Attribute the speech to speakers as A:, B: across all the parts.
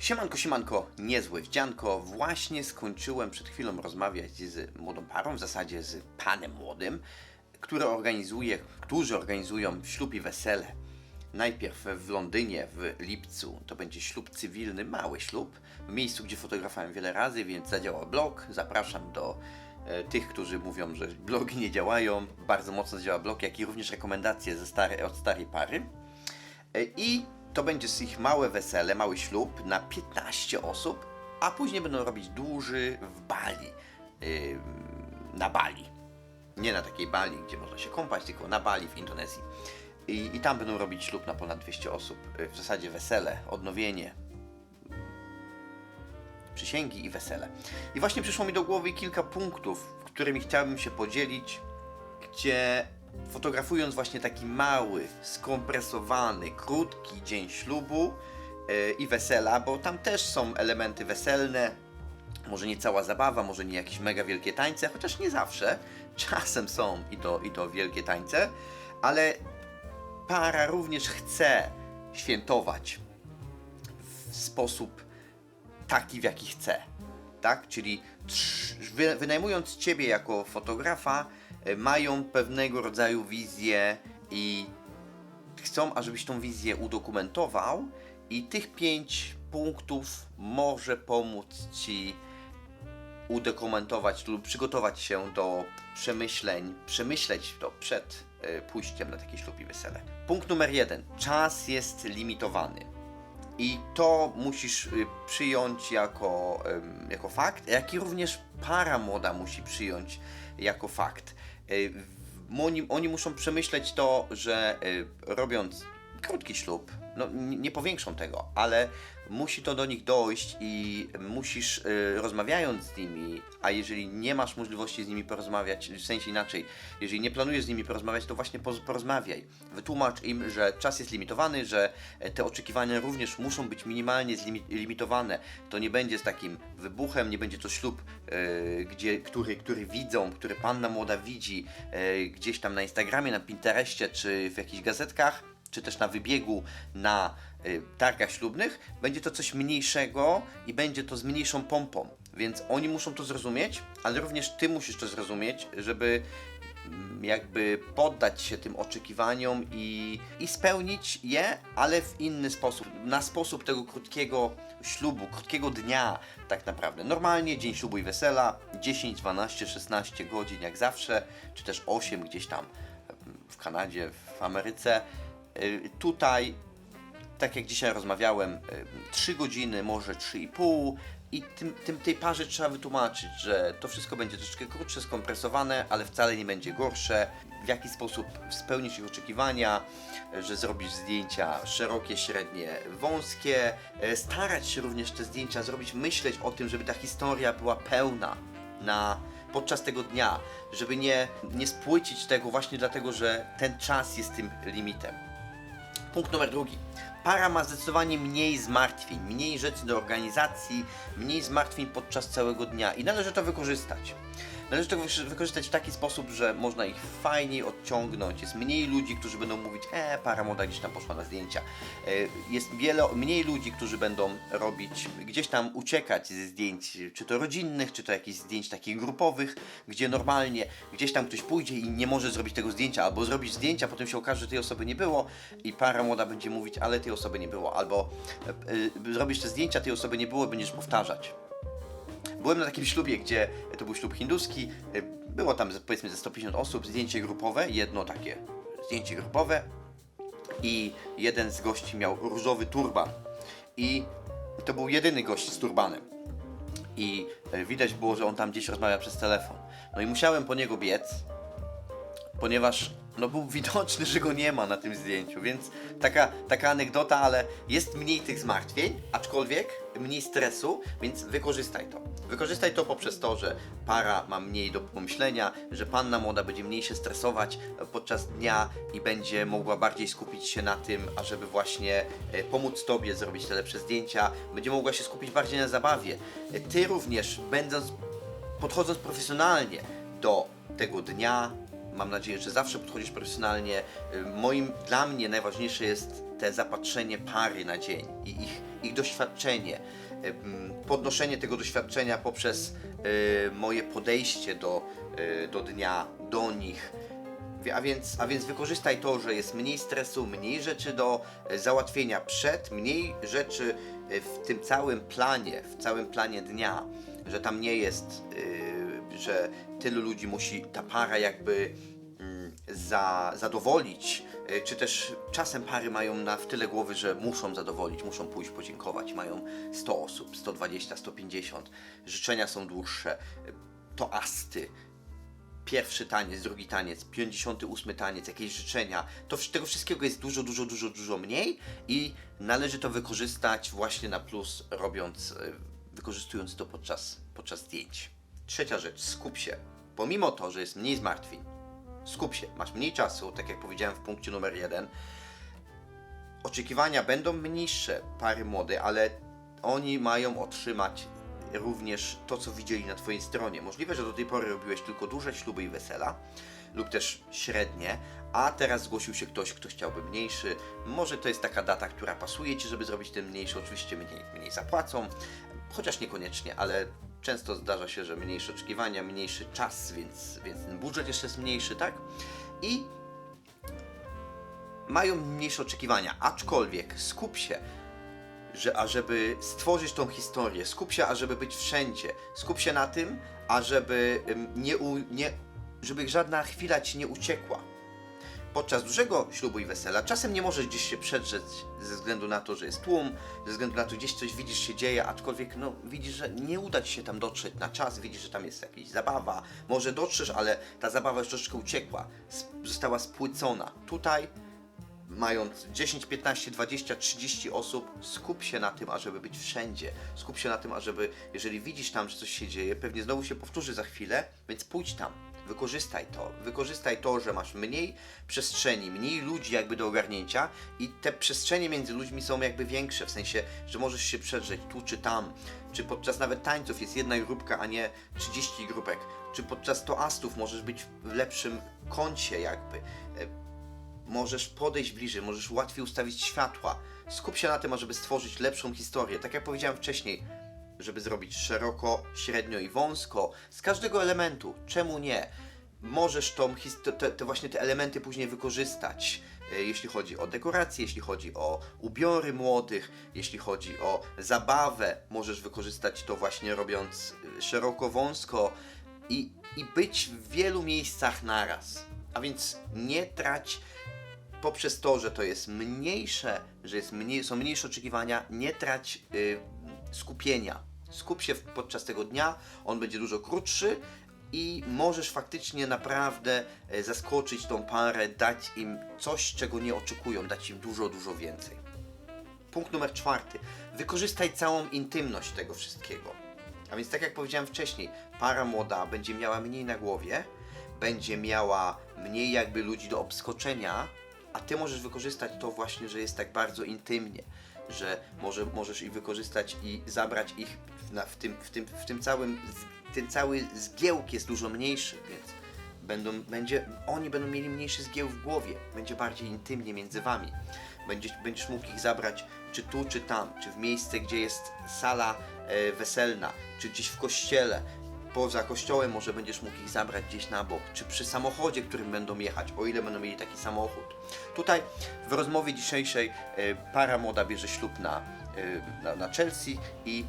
A: Siemanko, siemanko, niezłe wdzianko. Właśnie skończyłem przed chwilą rozmawiać z młodą parą, w zasadzie z panem młodym, który organizuje, którzy organizują ślub i wesele. Najpierw w Londynie w lipcu to będzie ślub cywilny, mały ślub, w miejscu, gdzie fotografowałem wiele razy, więc zadziała blog. Zapraszam do e, tych, którzy mówią, że blogi nie działają. Bardzo mocno zadziała blog, jak i również rekomendacje ze starej, od starej pary. E, I to będzie ich małe wesele, mały ślub na 15 osób, a później będą robić duży w Bali. Ym, na Bali. Nie na takiej Bali, gdzie można się kąpać, tylko na Bali w Indonezji. I, I tam będą robić ślub na ponad 200 osób. Y, W zasadzie wesele, odnowienie, przysięgi i wesele. I właśnie przyszło mi do głowy kilka punktów, którymi chciałbym się podzielić, gdzie fotografując właśnie taki mały, skompresowany, krótki dzień ślubu yy, i wesela, bo tam też są elementy weselne, może nie cała zabawa, może nie jakieś mega wielkie tańce, chociaż nie zawsze. Czasem są i to, i to wielkie tańce, ale para również chce świętować w sposób taki, w jaki chce. Tak? Czyli wynajmując ciebie jako fotografa, mają pewnego rodzaju wizję i chcą, ażebyś tą wizję udokumentował i tych pięć punktów może pomóc ci udokumentować lub przygotować się do przemyśleń, przemyśleć to przed e, pójściem na taki ślub i wesele. Punkt numer jeden. Czas jest limitowany. I to musisz y, przyjąć jako, jako fakt, jak i również para młoda musi przyjąć jako fakt. W- Oni, oni muszą przemyśleć to, że y, robiąc krótki ślub, no nie powiększą tego, ale musi to do nich dojść i musisz y, rozmawiając z nimi, a jeżeli nie masz możliwości z nimi porozmawiać, w sensie inaczej, jeżeli nie planujesz z nimi porozmawiać, to właśnie porozmawiaj. Wytłumacz im, że czas jest limitowany, że te oczekiwania również muszą być minimalnie zlimi- limitowane. To nie będzie z takim wybuchem, nie będzie to ślub, e, gdzie, który, który widzą, który panna młoda widzi e, gdzieś tam na Instagramie, na Pinterestie czy w jakichś gazetkach, czy też na wybiegu na y, targach ślubnych, będzie to coś mniejszego i będzie to z mniejszą pompą. Więc oni muszą to zrozumieć, ale również ty musisz to zrozumieć, żeby mm, jakby poddać się tym oczekiwaniom i, i spełnić je, ale w inny sposób. Na sposób tego krótkiego ślubu, krótkiego dnia tak naprawdę. Normalnie dzień ślubu i wesela, 10, 12, 16 godzin jak zawsze, czy też 8 gdzieś tam w Kanadzie, w Ameryce. Y, Tutaj, tak jak dzisiaj rozmawiałem, 3 godziny, może 3,5 i tym, tym, tej parze trzeba wytłumaczyć, że to wszystko będzie troszeczkę krótsze, skompresowane, ale wcale nie będzie gorsze. W jaki sposób spełnić ich oczekiwania, że zrobisz zdjęcia szerokie, średnie, wąskie. E, Starać się również te zdjęcia zrobić, myśleć o tym, żeby ta historia była pełna na podczas tego dnia, żeby nie, nie spłycić tego właśnie dlatego, że ten czas jest tym limitem. Punkt numer drugi. Para ma zdecydowanie mniej zmartwień, mniej rzeczy do organizacji, mniej zmartwień podczas całego dnia i należy to wykorzystać. Należy to wykorzy- wykorzystać w taki sposób, że można ich fajniej odciągnąć. Jest mniej ludzi, którzy będą mówić, e, para młoda gdzieś tam poszła na zdjęcia. E, Jest wiele, mniej ludzi, którzy będą robić, gdzieś tam uciekać ze zdjęć, czy to rodzinnych, czy to jakichś zdjęć takich grupowych, gdzie normalnie gdzieś tam ktoś pójdzie i nie może zrobić tego zdjęcia, albo zrobić zdjęcia, potem się okaże, że tej osoby nie było i para młoda będzie mówić, ale tej osoby nie było, albo e, zrobisz te zdjęcia, tej osoby nie było, będziesz powtarzać. Byłem na takim ślubie, gdzie to był ślub hinduski. y, Było tam powiedzmy ze 150 osób, zdjęcie grupowe, jedno takie zdjęcie grupowe i jeden z gości miał różowy turban. I to był jedyny gość z turbanem. I y, widać było, że on tam gdzieś rozmawia przez telefon. No i musiałem po niego biec, ponieważ no był widoczny, że go nie ma na tym zdjęciu, więc taka, taka anegdota, ale jest mniej tych zmartwień, aczkolwiek mniej stresu, więc wykorzystaj to. Wykorzystaj to poprzez to, że para ma mniej do pomyślenia, że panna młoda będzie mniej się stresować podczas dnia i będzie mogła bardziej skupić się na tym, ażeby właśnie e, pomóc Tobie zrobić te lepsze zdjęcia, będzie mogła się skupić bardziej na zabawie. E, Ty również, będąc podchodząc profesjonalnie do tego dnia, mam nadzieję, że zawsze podchodzisz profesjonalnie. Y, Moim, dla mnie najważniejsze jest te zapatrzenie pary na dzień i ich, ich doświadczenie, em, podnoszenie tego doświadczenia poprzez e, moje podejście do, do dnia, do nich. A więc, a więc wykorzystaj to, że jest mniej stresu, mniej rzeczy do załatwienia przed, mniej rzeczy w tym całym planie, w całym planie dnia, że tam nie jest, że tylu ludzi musi ta para jakby mm, za, zadowolić, e, czy też czasem pary mają na w tyle głowy, że muszą zadowolić, muszą pójść podziękować, mają 100 osób, 120, 150, życzenia są dłuższe, toasty, pierwszy taniec, drugi taniec, 58 taniec, jakieś życzenia, to tego wszystkiego jest dużo, dużo, dużo, dużo mniej i należy to wykorzystać właśnie na plus, robiąc, e, wykorzystując to podczas, podczas zdjęć. Trzecia rzecz, skup się. Pomimo to, że jest mniej zmartwień, skup się, masz mniej czasu, tak jak powiedziałem w punkcie numer jeden, oczekiwania będą mniejsze pary młode, ale oni mają otrzymać również to, co widzieli na Twojej stronie. Możliwe, że do tej pory robiłeś tylko duże śluby i wesela, lub też średnie, a teraz zgłosił się ktoś, kto chciałby mniejszy. Może to jest taka data, która pasuje Ci, żeby zrobić ten mniejszy. Oczywiście mniej, mniej zapłacą, chociaż niekoniecznie, ale często zdarza się, że mniejsze oczekiwania, mniejszy czas, więc, więc ten budżet jeszcze jest mniejszy, tak? I mają mniejsze oczekiwania, aczkolwiek skup się, że ażeby stworzyć tą historię, skup się, ażeby być wszędzie, skup się na tym, ażeby nie, u, nie, żeby żadna chwila ci nie uciekła. Podczas dużego ślubu i wesela czasem nie możesz gdzieś się przedrzeć ze względu na to, że jest tłum, ze względu na to, gdzieś coś widzisz się dzieje, aczkolwiek no, widzisz, że nie uda ci się tam dotrzeć na czas, widzisz, że tam jest jakaś zabawa, może dotrzesz, ale ta zabawa już troszeczkę uciekła, została spłycona. Tutaj mając 10, 15, 20, 30 osób, skup się na tym, ażeby być wszędzie. Skup się na tym, ażeby, jeżeli widzisz tam, że coś się dzieje, pewnie znowu się powtórzy za chwilę, więc pójdź tam. Wykorzystaj to. Wykorzystaj to, że masz mniej przestrzeni, mniej ludzi jakby do ogarnięcia i te przestrzenie między ludźmi są jakby większe, w sensie, że możesz się przedrzeć tu czy tam, czy podczas nawet tańców jest jedna grupka, a nie 30 grupek, czy podczas toastów możesz być w lepszym kącie jakby. E, możesz podejść bliżej, możesz łatwiej ustawić światła. Skup się na tym, ażeby stworzyć lepszą historię. Tak jak powiedziałem wcześniej, żeby zrobić szeroko, średnio i wąsko, z każdego elementu. Czemu nie? Możesz tą te, te właśnie te elementy później wykorzystać. e, Jeśli chodzi o dekoracje, jeśli chodzi o ubiory młodych, jeśli chodzi o zabawę, możesz wykorzystać to właśnie robiąc e, szeroko, wąsko i, i być w wielu miejscach naraz. A więc nie trać poprzez to, że to jest mniejsze, że jest mniej, są mniejsze oczekiwania, nie trać y, skupienia. Skup się podczas tego dnia, on będzie dużo krótszy i możesz faktycznie naprawdę e, zaskoczyć tą parę, dać im coś, czego nie oczekują, dać im dużo, dużo więcej. Punkt numer czwarty. Wykorzystaj całą intymność tego wszystkiego. A więc tak jak powiedziałem wcześniej, para młoda będzie miała mniej na głowie, będzie miała mniej jakby ludzi do obskoczenia, a ty możesz wykorzystać to właśnie, że jest tak bardzo intymnie, że może, możesz ich wykorzystać i zabrać ich na, w, tym, w, tym, w tym całym, ten cały zgiełk jest dużo mniejszy, więc będą, będzie, oni będą mieli mniejszy zgiełk w głowie, będzie bardziej intymnie między wami. Będziesz, będziesz mógł ich zabrać czy tu, czy tam, czy w miejsce, gdzie jest sala e, weselna, czy gdzieś w kościele, poza kościołem może będziesz mógł ich zabrać gdzieś na bok, czy przy samochodzie, którym będą jechać, o ile będą mieli taki samochód. Tutaj w rozmowie dzisiejszej e, para młoda bierze ślub na, e, na, na Chelsea i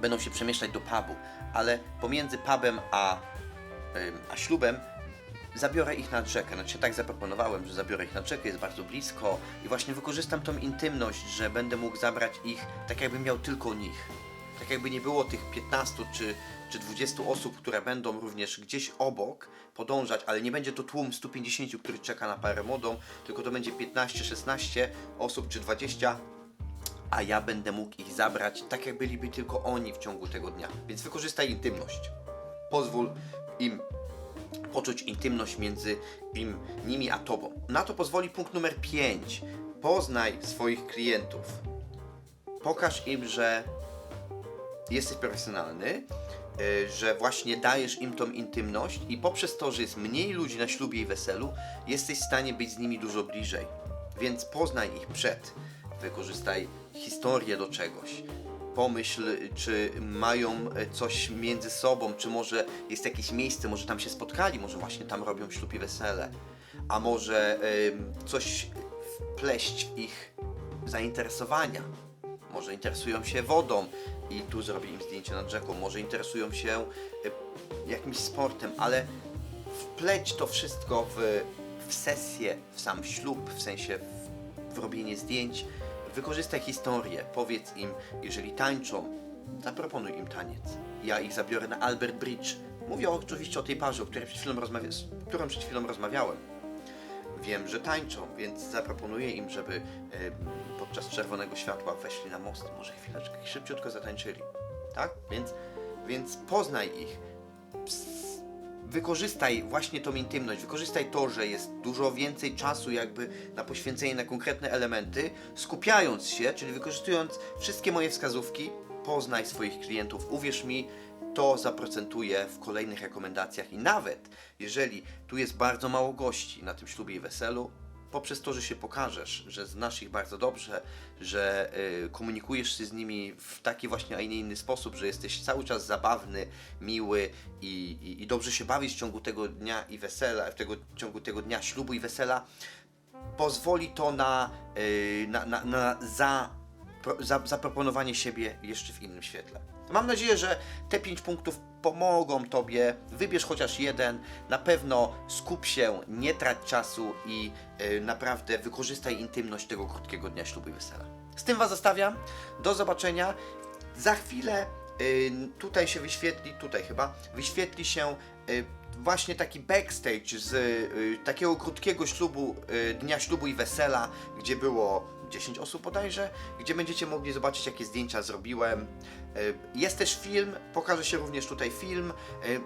A: będą się przemieszczać do pubu, ale pomiędzy pubem a, a ślubem zabiorę ich nad rzekę. Znaczy tak zaproponowałem, że zabiorę ich nad rzekę, jest bardzo blisko i właśnie wykorzystam tą intymność, że będę mógł zabrać ich tak jakbym miał tylko nich. Tak jakby nie było tych 15 czy, czy 20 osób, które będą również gdzieś obok podążać, ale nie będzie to tłum 150, który czeka na parę młodą, tylko to będzie 15, 16 osób czy 20 a ja będę mógł ich zabrać tak, jak byliby tylko oni w ciągu tego dnia. Więc wykorzystaj intymność. Pozwól im poczuć intymność między im, nimi a tobą. Na to pozwoli punkt numer 5. Poznaj swoich klientów. Pokaż im, że jesteś profesjonalny, y, że właśnie dajesz im tą intymność i poprzez to, że jest mniej ludzi na ślubie i weselu, jesteś w stanie być z nimi dużo bliżej. Więc poznaj ich przed. Wykorzystaj historię do czegoś. Pomyśl, czy mają e, coś między sobą, czy może jest jakieś miejsce, może tam się spotkali, może właśnie tam robią ślub i wesele, a może coś wpleść ich zainteresowania. Może interesują się wodą i tu zrobię im zdjęcie nad rzeką, może interesują się e, jakimś sportem, ale wpleć to wszystko w, w sesję, w sam ślub, w sensie w, w robienie zdjęć. Wykorzystaj historię, powiedz im, jeżeli tańczą, zaproponuj im taniec. Ja ich zabiorę na Albert Bridge. Mówię oczywiście o tej parze, o której przed chwilą rozmawia- z którą przed chwilą rozmawiałem. Wiem, że tańczą, więc zaproponuję im, żeby em, podczas czerwonego światła weszli na most, może chwileczkę i szybciutko zatańczyli. Tak? Więc, więc poznaj ich. Ps- Wykorzystaj właśnie tą intymność, wykorzystaj to, że jest dużo więcej czasu jakby na poświęcenie na konkretne elementy, skupiając się, czyli wykorzystując wszystkie moje wskazówki, poznaj swoich klientów. Uwierz mi, to zaprocentuje w kolejnych rekomendacjach i nawet jeżeli tu jest bardzo mało gości na tym ślubie i weselu, poprzez to, że się pokażesz, że znasz ich bardzo dobrze, że y, komunikujesz się z nimi w taki właśnie, a nie inny sposób, że jesteś cały czas zabawny, miły i, i, i dobrze się bawisz w ciągu tego dnia i wesela, w tego, w ciągu tego dnia ślubu i wesela, pozwoli to na, y, na, na, na za, zaproponowanie siebie jeszcze w innym świetle. Mam nadzieję, że te pięć punktów pomogą Tobie. Wybierz chociaż jeden. Na pewno skup się, nie trać czasu i y, naprawdę wykorzystaj intymność tego krótkiego dnia ślubu i wesela. Z tym Was zostawiam. Do zobaczenia. Za chwilę y, tutaj się wyświetli, tutaj chyba, wyświetli się y, właśnie taki backstage z y, takiego krótkiego ślubu, y, dnia ślubu i wesela, gdzie było 10 osób bodajże, gdzie będziecie mogli zobaczyć jakie zdjęcia zrobiłem. Y, Jest też film, pokaże się również tutaj film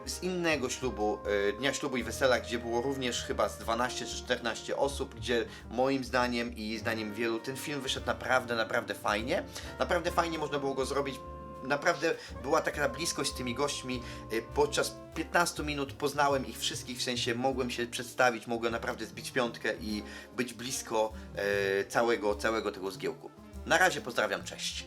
A: y, z innego ślubu, y, dnia ślubu i wesela, gdzie było również chyba z 12 czy 14 osób, gdzie moim zdaniem i zdaniem wielu ten film wyszedł naprawdę, naprawdę fajnie. Naprawdę fajnie można było go zrobić naprawdę była taka bliskość z tymi gośćmi. Y, Podczas 15 minut poznałem ich wszystkich, w sensie mogłem się przedstawić, mogłem naprawdę zbić piątkę i być blisko e, całego, całego tego zgiełku. Na razie pozdrawiam, cześć.